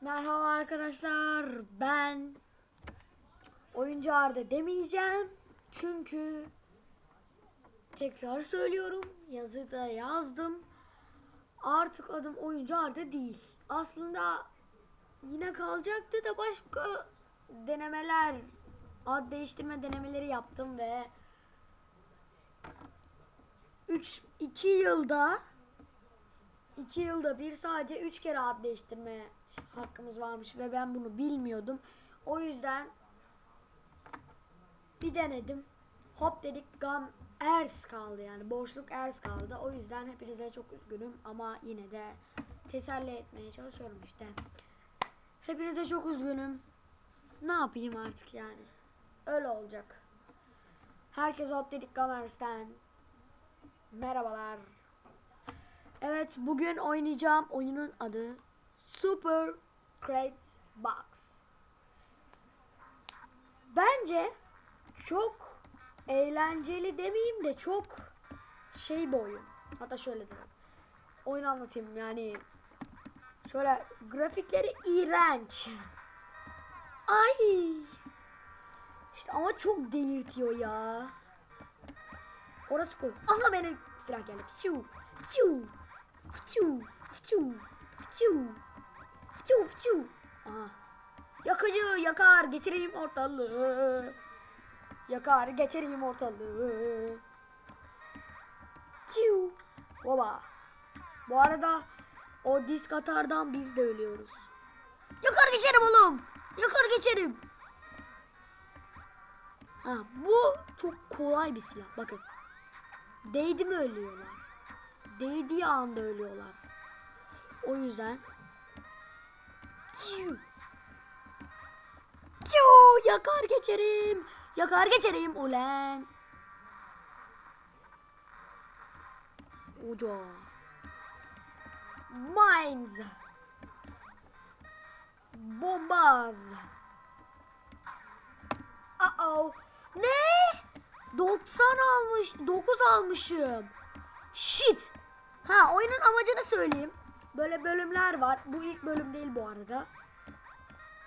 Merhaba arkadaşlar. Ben oyuncu Arda demeyeceğim. Çünkü tekrar söylüyorum. Yazıda yazdım. Artık adım oyuncu Arda değil. Aslında yine kalacaktı da başka denemeler, ad değiştirme denemeleri yaptım ve 3 2 yılda 2 yılda bir sadece 3 kere ad değiştirme hakkımız varmış ve ben bunu bilmiyordum. O yüzden bir denedim. Hop dedik gam ers kaldı yani boşluk ers kaldı. O yüzden hepinize çok üzgünüm ama yine de teselli etmeye çalışıyorum işte. Hepinize çok üzgünüm. Ne yapayım artık yani. Öyle olacak. Herkes hop dedik Gamers'ten. Merhabalar. Evet bugün oynayacağım oyunun adı Super Crate Box. Bence çok eğlenceli demeyeyim de çok şey bir oyun. Hatta şöyle diyeyim. Oyun anlatayım yani. Şöyle grafikleri iğrenç. Ay. İşte ama çok delirtiyor ya. Orası koy. Aha benim silah geldi. Fiu. Fiu. Fiu. Fiu. Fiu. Fiu. Fiu. Aha. Yakıcı yakar geçireyim ortalığı. Yakar geçireyim ortalığı. Fiu. Baba. Bu arada o disk atardan biz de ölüyoruz. Yakar geçerim oğlum. Yakar geçerim. Ha, bu çok kolay bir silah. Bakın. Değdi mi ölüyorlar. Değdiği anda ölüyorlar. O yüzden Tiu. Yakar geçerim. Yakar geçerim ulen. Uca. Mines. Bombaz. Uh oh. Ne? 90 almış, 9 almışım. Shit. Ha oyunun amacını söyleyeyim. Böyle bölümler var. Bu ilk bölüm değil bu arada.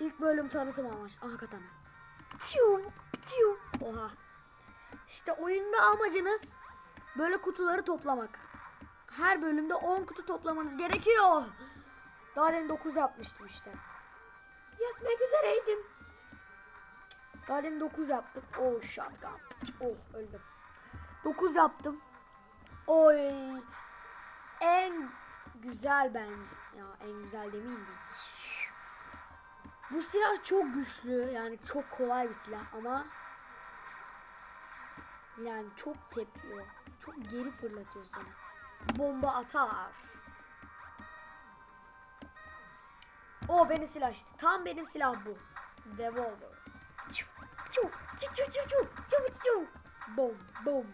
İlk bölüm tanıtım amaçlı. Aha katana. Oha. İşte oyunda amacınız böyle kutuları toplamak. Her bölümde 10 kutu toplamanız gerekiyor. Daha demin 9 yapmıştım işte. Yapmak üzereydim. Daha demin 9 yaptım. Oh shotgun. Oh öldüm. 9 yaptım. Oy. En güzel bence. Ya en güzel demeyeyim biz. Bu silah çok güçlü. Yani çok kolay bir silah ama yani çok tepiyor. Çok geri fırlatıyor sana. Bomba atar. O benim silah işte. Tam benim silah bu. Devolver. Bom, bom.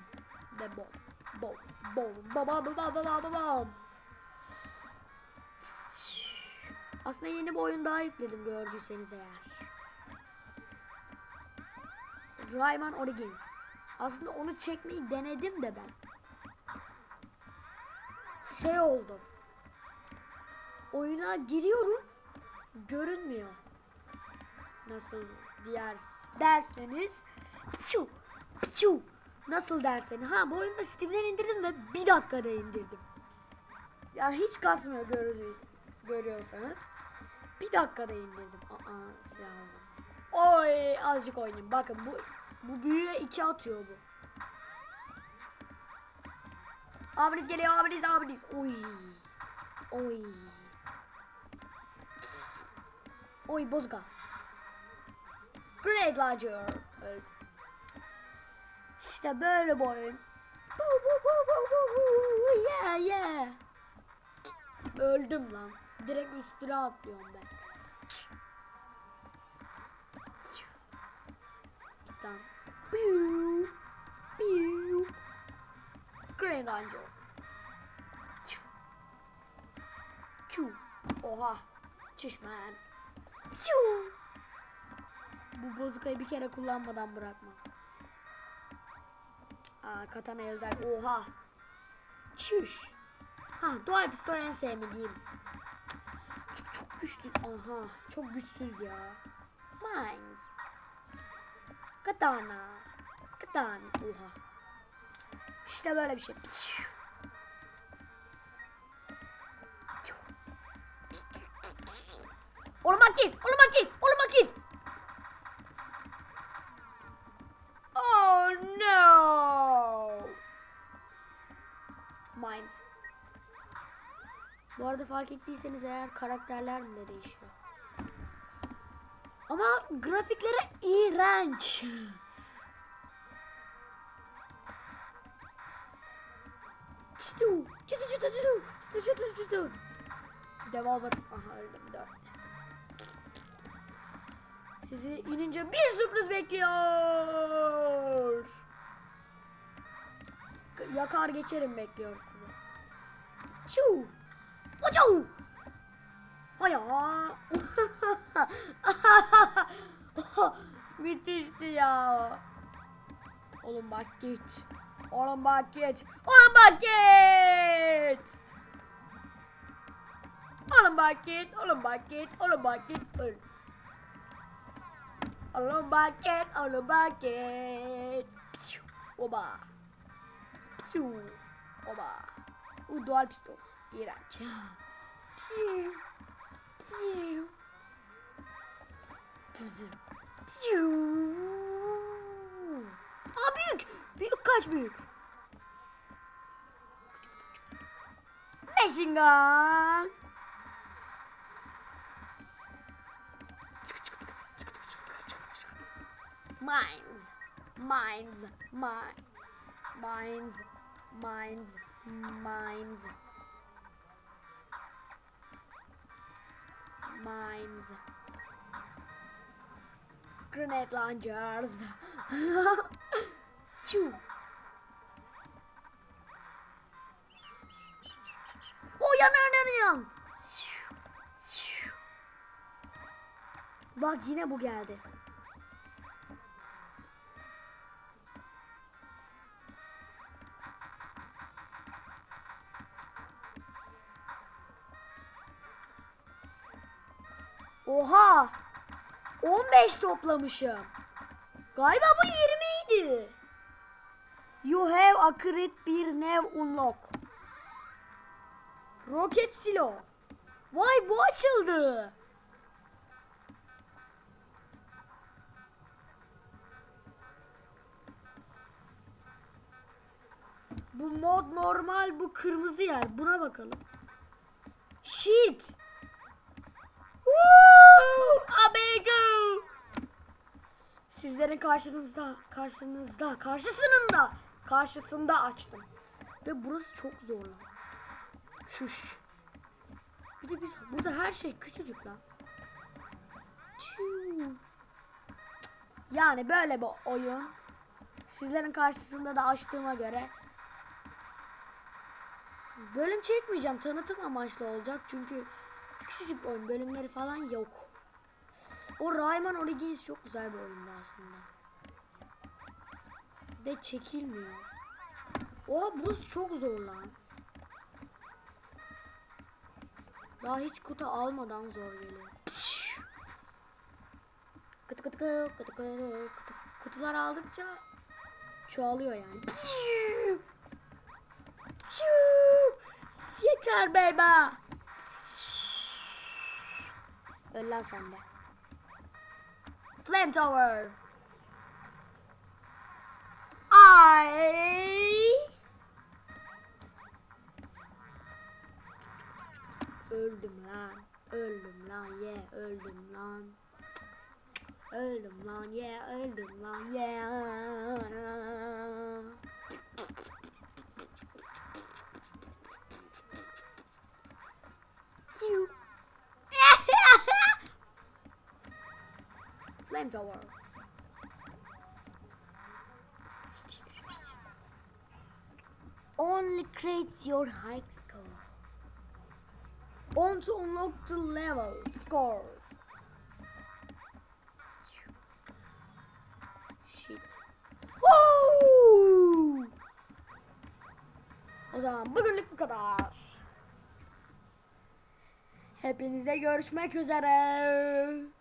De bom. Bom, bom. Ba ba ba ba ba ba ba bam. Aslında yeni bir oyun daha yükledim gördüyseniz eğer. Rayman Origins. Aslında onu çekmeyi denedim de ben. Şey oldu. Oyuna giriyorum. Görünmüyor. Nasıl diğer derseniz. Piu, piu. Nasıl derseniz. Ha bu oyunu Steam'den indirdim ve bir dakikada indirdim. Yani hiç kasmıyor görüyorsanız. Bir dakikada indirdim. Aa silahım. Oy azıcık oynayayım. Bakın bu bu büyüye iki atıyor bu. Abiniz geliyor abiniz abiniz. Oy. Oy. Oy bozga. Grenade launcher. İşte böyle bu. Yeah yeah. Öldüm lan. Direkt üstüne atlıyorum ben. Tamam. Piu, piu. Green Angel. Çu. Oha. Çu. Bu bozukayı bir kere kullanmadan bırakma. Aa katana özel. Oha. Çüş. Ha dual pistol en sevmediğim. Güçsüz. Aha çok güçsüz ya. Mines. Katana. Katana. Oha. İşte böyle bir şey. Oğlum bak git. Oğlum bak git. Oğlum bak git. Oh no. Mines. Bu arada fark ettiyseniz eğer karakterler de değişiyor. Ama grafikleri iğrenç. Çıtı. Devam et. Aha öldüm dört. Sizi inince bir sürpriz bekliyor. Yakar geçerim bekliyor sizi. Çu. Uçu. Haya. Müthişti ya. Oğlum bak git. Oğlum bak git. Oğlum bak git. Oğlum bak git. Oğlum bak git. Oğlum bak git. Öl. Oğlum bak git. Oğlum bak git. Piu. Oba. Piu. Oba. U dual pistol. İğrenç. Aa büyük. Büyük kaç büyük. Machine gun. Mines. Mines. Mines. Mines. Mines. Mines. Mines. Grenade launchers. Phew. O yanar yanar. Bak yine bu geldi. Oha! 15 toplamışım. Galiba bu 20 idi. You have a crit bir nev unlock. Rocket silo. Vay bu açıldı. Bu mod normal bu kırmızı yer. Buna bakalım. Shit. Woo! Abego. Sizlerin karşınızda, karşınızda, karşısında, karşısında açtım. Ve burası çok zor lan. Şuş. Bir de biz, burada her şey küçücük lan. Yani böyle bir oyun. Sizlerin karşısında da açtığıma göre bölüm çekmeyeceğim. Tanıtım amaçlı olacak. Çünkü küçücük oyun bölümleri falan yok. O Rayman Origins çok güzel bir oyundu aslında. De çekilmiyor. Oha burası çok zor lan. Daha hiç kutu almadan zor geliyor. Kutu kutu kutu kutu kutu kutu. Kutular aldıkça çoğalıyor yani. Yeter beyba. Öl lan sen de. Flame Tower. Ay. Öldüm lan. Öldüm lan ye yeah, yeah. Yeah. Flamethrower. Only creates your high score. On to unlock the level score. Shit. Woo! O zaman bugünlük bu kadar. Hepinize görüşmek üzere.